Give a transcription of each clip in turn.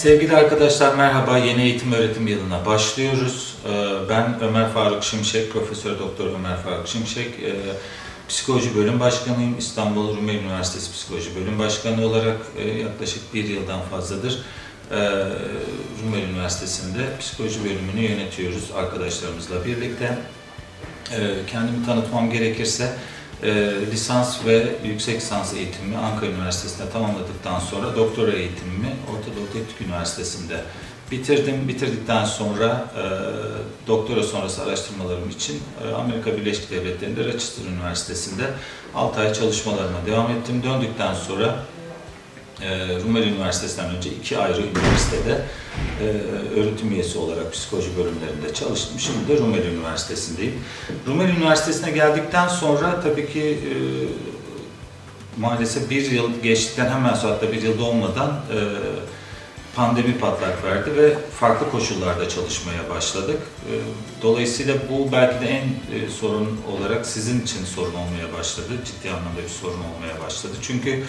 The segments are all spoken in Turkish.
Sevgili arkadaşlar merhaba. Yeni eğitim öğretim yılına başlıyoruz. Ee, Ben Ömer Faruk Şimşek, Profesör Doktor Ömer Faruk Şimşek. Ee, Psikoloji Bölüm Başkanıyım. İstanbul Rumeli Üniversitesi Psikoloji Bölüm Başkanı olarak e, yaklaşık bir yıldan fazladır e, Rumeli Üniversitesi'nde psikoloji bölümünü yönetiyoruz arkadaşlarımızla birlikte. Ee, Kendimi tanıtmam gerekirse e, lisans ve yüksek lisans eğitimimi Ankara Üniversitesi'nde tamamladıktan sonra doktora eğitimimi Orta Doğu Teknik Üniversitesi'nde bitirdim. Bitirdikten sonra e, doktora sonrası araştırmalarım için e, Amerika Birleşik Devletleri'nde Rochester Üniversitesi'nde 6 ay çalışmalarıma devam ettim. Döndükten sonra Rumeli Üniversitesi'nden önce iki ayrı üniversitede e, öğretim üyesi olarak psikoloji bölümlerinde çalıştım. Şimdi de Rumeli Üniversitesi'ndeyim. Rumeli Üniversitesi'ne geldikten sonra tabii ki e, maalesef bir yıl geçtikten hemen sonra hatta bir yıl olmadan e, pandemi patlak verdi ve farklı koşullarda çalışmaya başladık. Dolayısıyla bu belki de en sorun olarak sizin için sorun olmaya başladı. Ciddi anlamda bir sorun olmaya başladı. Çünkü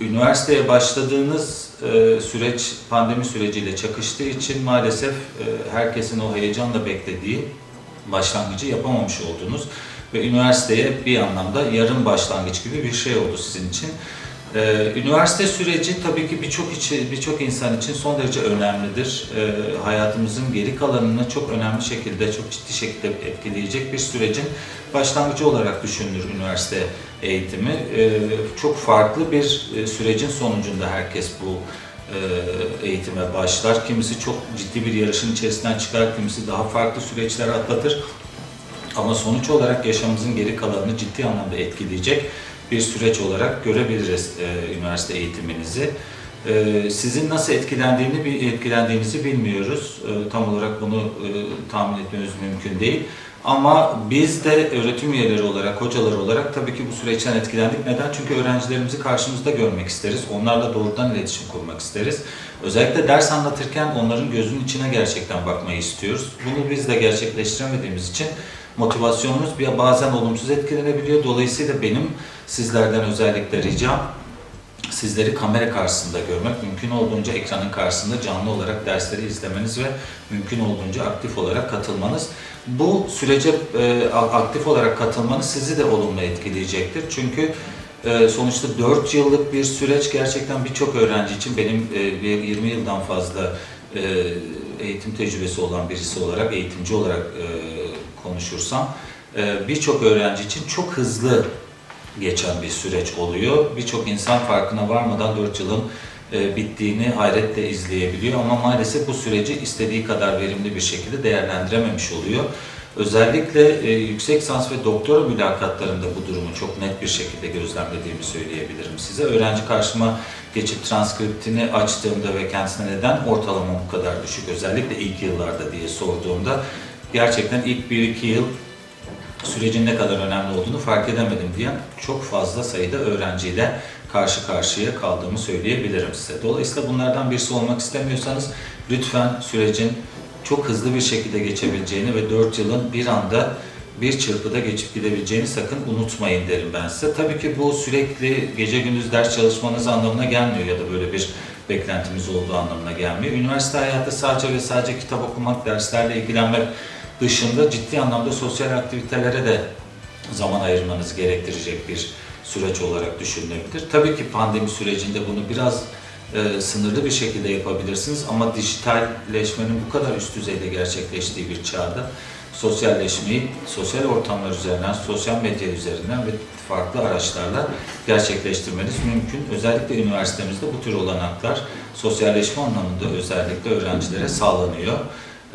üniversiteye başladığınız e, süreç pandemi süreciyle çakıştığı için maalesef e, herkesin o heyecanla beklediği başlangıcı yapamamış oldunuz ve üniversiteye bir anlamda yarım başlangıç gibi bir şey oldu sizin için. Ee, üniversite süreci tabii ki birçok birçok insan için son derece önemlidir. Ee, hayatımızın geri kalanını çok önemli şekilde, çok ciddi şekilde etkileyecek bir sürecin başlangıcı olarak düşünülür üniversite eğitimi. Ee, çok farklı bir e, sürecin sonucunda herkes bu e, eğitime başlar. Kimisi çok ciddi bir yarışın içerisinden çıkar, kimisi daha farklı süreçler atlatır. Ama sonuç olarak yaşamımızın geri kalanını ciddi anlamda etkileyecek bir süreç olarak görebiliriz e, üniversite eğitiminizi. E, sizin nasıl etkilendiğini etkilendiğinizi bilmiyoruz. E, tam olarak bunu e, tahmin etmemiz mümkün değil. Ama biz de öğretim üyeleri olarak, hocalar olarak tabii ki bu süreçten etkilendik. Neden? Çünkü öğrencilerimizi karşımızda görmek isteriz. Onlarla doğrudan iletişim kurmak isteriz. Özellikle ders anlatırken onların gözünün içine gerçekten bakmayı istiyoruz. Bunu biz de gerçekleştiremediğimiz için motivasyonumuz bir bazen olumsuz etkilenebiliyor. Dolayısıyla benim sizlerden özellikle ricam sizleri kamera karşısında görmek, mümkün olduğunca ekranın karşısında canlı olarak dersleri izlemeniz ve mümkün olduğunca aktif olarak katılmanız. Bu sürece e, aktif olarak katılmanız sizi de olumlu etkileyecektir. Çünkü e, sonuçta 4 yıllık bir süreç gerçekten birçok öğrenci için benim e, bir 20 yıldan fazla eğitim tecrübesi olan birisi olarak, eğitimci olarak konuşursam e, birçok öğrenci için çok hızlı geçen bir süreç oluyor. Birçok insan farkına varmadan 4 yılın e, bittiğini hayretle izleyebiliyor ama maalesef bu süreci istediği kadar verimli bir şekilde değerlendirememiş oluyor. Özellikle e, yüksek lisans ve doktora mülakatlarında bu durumu çok net bir şekilde gözlemlediğimi söyleyebilirim size. Öğrenci karşıma geçip transkriptini açtığımda ve kendisine neden ortalama bu kadar düşük özellikle ilk yıllarda diye sorduğumda gerçekten ilk 1-2 yıl sürecin ne kadar önemli olduğunu fark edemedim diyen çok fazla sayıda öğrenciyle karşı karşıya kaldığımı söyleyebilirim size. Dolayısıyla bunlardan birisi olmak istemiyorsanız lütfen sürecin çok hızlı bir şekilde geçebileceğini ve 4 yılın bir anda bir çırpıda geçip gidebileceğini sakın unutmayın derim ben size. Tabii ki bu sürekli gece gündüz ders çalışmanız anlamına gelmiyor ya da böyle bir beklentimiz olduğu anlamına gelmiyor. Üniversite hayatı sadece ve sadece kitap okumak, derslerle ilgilenmek dışında ciddi anlamda sosyal aktivitelere de zaman ayırmanız gerektirecek bir süreç olarak düşünülebilir. Tabii ki pandemi sürecinde bunu biraz e, sınırlı bir şekilde yapabilirsiniz ama dijitalleşmenin bu kadar üst düzeyde gerçekleştiği bir çağda sosyalleşmeyi sosyal ortamlar üzerinden, sosyal medya üzerinden ve farklı araçlarla gerçekleştirmeniz mümkün. Özellikle üniversitemizde bu tür olanaklar sosyalleşme anlamında özellikle öğrencilere sağlanıyor.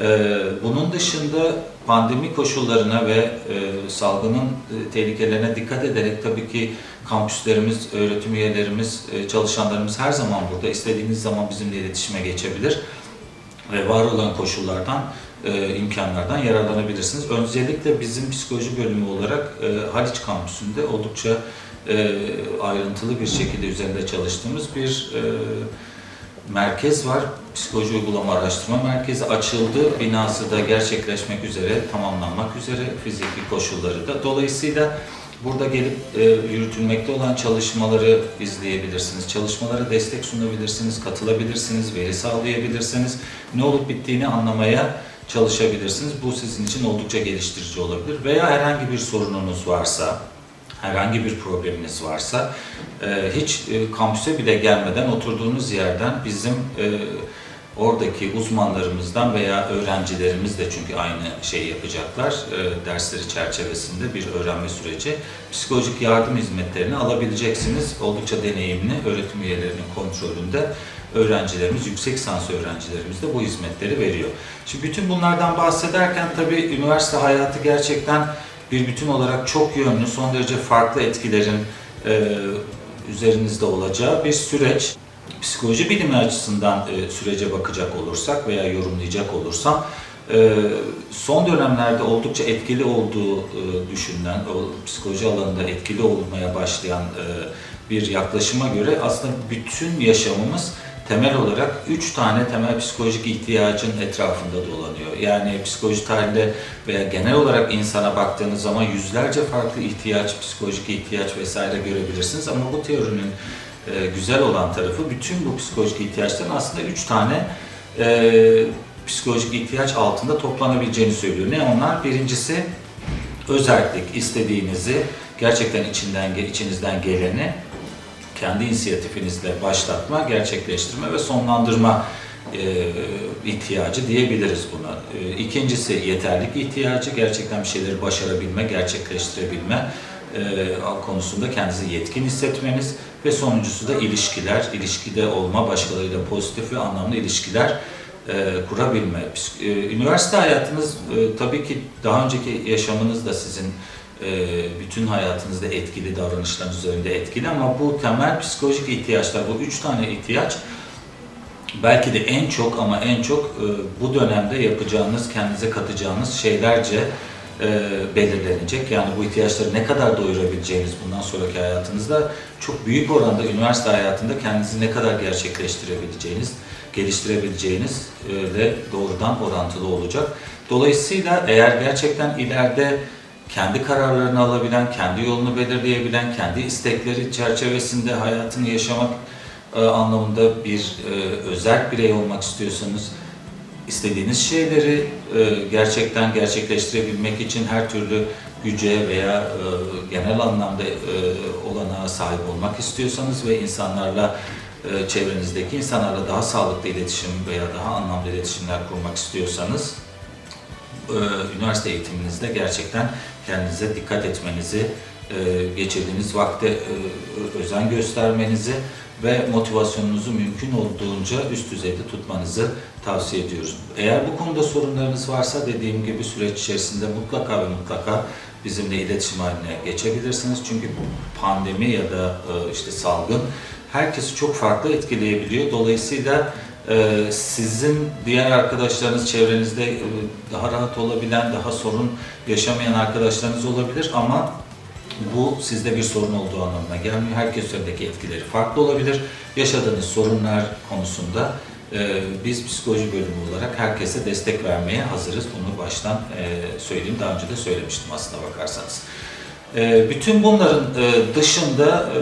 Ee, Bunun dışında pandemi koşullarına ve e, salgının e, tehlikelerine dikkat ederek tabii ki kampüslerimiz, öğretim üyelerimiz, e, çalışanlarımız her zaman burada. İstediğiniz zaman bizimle iletişime geçebilir ve var olan koşullardan, imkanlardan yararlanabilirsiniz. Öncelikle bizim psikoloji bölümü olarak Haliç kampüsünde oldukça ayrıntılı bir şekilde üzerinde çalıştığımız bir merkez var. Psikoloji Uygulama Araştırma Merkezi açıldı. Binası da gerçekleşmek üzere, tamamlanmak üzere fiziki koşulları da. Dolayısıyla Burada gelip e, yürütülmekte olan çalışmaları izleyebilirsiniz. Çalışmalara destek sunabilirsiniz, katılabilirsiniz, veri sağlayabilirsiniz. Ne olup bittiğini anlamaya çalışabilirsiniz. Bu sizin için oldukça geliştirici olabilir. Veya herhangi bir sorununuz varsa, herhangi bir probleminiz varsa e, hiç e, kampüse bile gelmeden oturduğunuz yerden bizim e, oradaki uzmanlarımızdan veya öğrencilerimiz de çünkü aynı şeyi yapacaklar e, dersleri çerçevesinde bir öğrenme süreci psikolojik yardım hizmetlerini alabileceksiniz. Oldukça deneyimli öğretim üyelerinin kontrolünde öğrencilerimiz, yüksek lisans öğrencilerimiz de bu hizmetleri veriyor. Şimdi bütün bunlardan bahsederken tabii üniversite hayatı gerçekten bir bütün olarak çok yönlü, son derece farklı etkilerin e, üzerinizde olacağı bir süreç. Psikoloji bilimi açısından e, sürece bakacak olursak veya yorumlayacak olursam e, son dönemlerde oldukça etkili olduğu e, düşünülen, o psikoloji alanında etkili olmaya başlayan e, bir yaklaşıma göre aslında bütün yaşamımız temel olarak üç tane temel psikolojik ihtiyacın etrafında dolanıyor. Yani psikoloji tarihinde veya genel olarak insana baktığınız zaman yüzlerce farklı ihtiyaç, psikolojik ihtiyaç vesaire görebilirsiniz ama bu teorinin e, güzel olan tarafı bütün bu psikolojik ihtiyaçların aslında üç tane e, psikolojik ihtiyaç altında toplanabileceğini söylüyor. Ne onlar? Birincisi özellik, istediğinizi gerçekten içinden içinizden geleni kendi inisiyatifinizle başlatma, gerçekleştirme ve sonlandırma e, ihtiyacı diyebiliriz buna. E, ikincisi yeterlik ihtiyacı, gerçekten bir şeyleri başarabilme, gerçekleştirebilme e, konusunda kendinizi yetkin hissetmeniz ve sonuncusu da ilişkiler, ilişkide olma, başkalarıyla pozitif ve anlamlı ilişkiler e, kurabilme. E, üniversite hayatınız e, tabii ki daha önceki yaşamınız da sizin e, bütün hayatınızda etkili, davranışlarınız üzerinde etkili ama bu temel psikolojik ihtiyaçlar, bu üç tane ihtiyaç belki de en çok ama en çok e, bu dönemde yapacağınız, kendinize katacağınız şeylerce belirlenecek. Yani bu ihtiyaçları ne kadar doyurabileceğiniz bundan sonraki hayatınızda çok büyük oranda üniversite hayatında kendinizi ne kadar gerçekleştirebileceğiniz, geliştirebileceğiniz e, de doğrudan orantılı olacak. Dolayısıyla eğer gerçekten ileride kendi kararlarını alabilen, kendi yolunu belirleyebilen, kendi istekleri çerçevesinde hayatını yaşamak e, anlamında bir e, özel birey olmak istiyorsanız, istediğiniz şeyleri e, gerçekten gerçekleştirebilmek için her türlü güce veya e, genel anlamda e, olanağa sahip olmak istiyorsanız ve insanlarla e, çevrenizdeki insanlarla daha sağlıklı iletişim veya daha anlamlı iletişimler kurmak istiyorsanız e, üniversite eğitiminizde gerçekten kendinize dikkat etmenizi, e, geçirdiğiniz vakte e, özen göstermenizi ve motivasyonunuzu mümkün olduğunca üst düzeyde tutmanızı tavsiye ediyoruz. Eğer bu konuda sorunlarınız varsa dediğim gibi süreç içerisinde mutlaka ve mutlaka bizimle iletişim haline geçebilirsiniz. Çünkü pandemi ya da e, işte salgın herkesi çok farklı etkileyebiliyor. Dolayısıyla e, sizin diğer arkadaşlarınız çevrenizde e, daha rahat olabilen, daha sorun yaşamayan arkadaşlarınız olabilir ama bu sizde bir sorun olduğu anlamına gelmiyor. Herkes üzerindeki etkileri farklı olabilir. Yaşadığınız sorunlar konusunda e, biz psikoloji bölümü olarak herkese destek vermeye hazırız. Bunu baştan e, söyleyeyim. Daha önce de söylemiştim aslında bakarsanız. E, bütün bunların e, dışında e,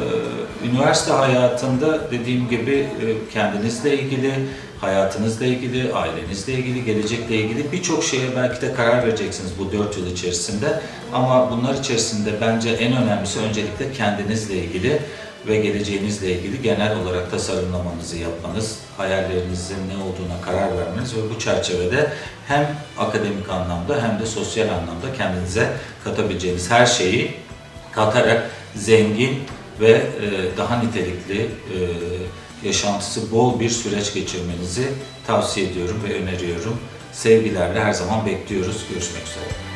üniversite hayatında dediğim gibi e, kendinizle ilgili, hayatınızla ilgili, ailenizle ilgili, gelecekle ilgili birçok şeye belki de karar vereceksiniz bu dört yıl içerisinde. Ama bunlar içerisinde bence en önemlisi öncelikle kendinizle ilgili ve geleceğinizle ilgili genel olarak tasarımlamanızı yapmanız, hayallerinizin ne olduğuna karar vermeniz ve bu çerçevede hem akademik anlamda hem de sosyal anlamda kendinize katabileceğiniz her şeyi katarak zengin ve e, daha nitelikli, e, yaşantısı bol bir süreç geçirmenizi tavsiye ediyorum ve öneriyorum. Sevgilerle her zaman bekliyoruz. Görüşmek üzere.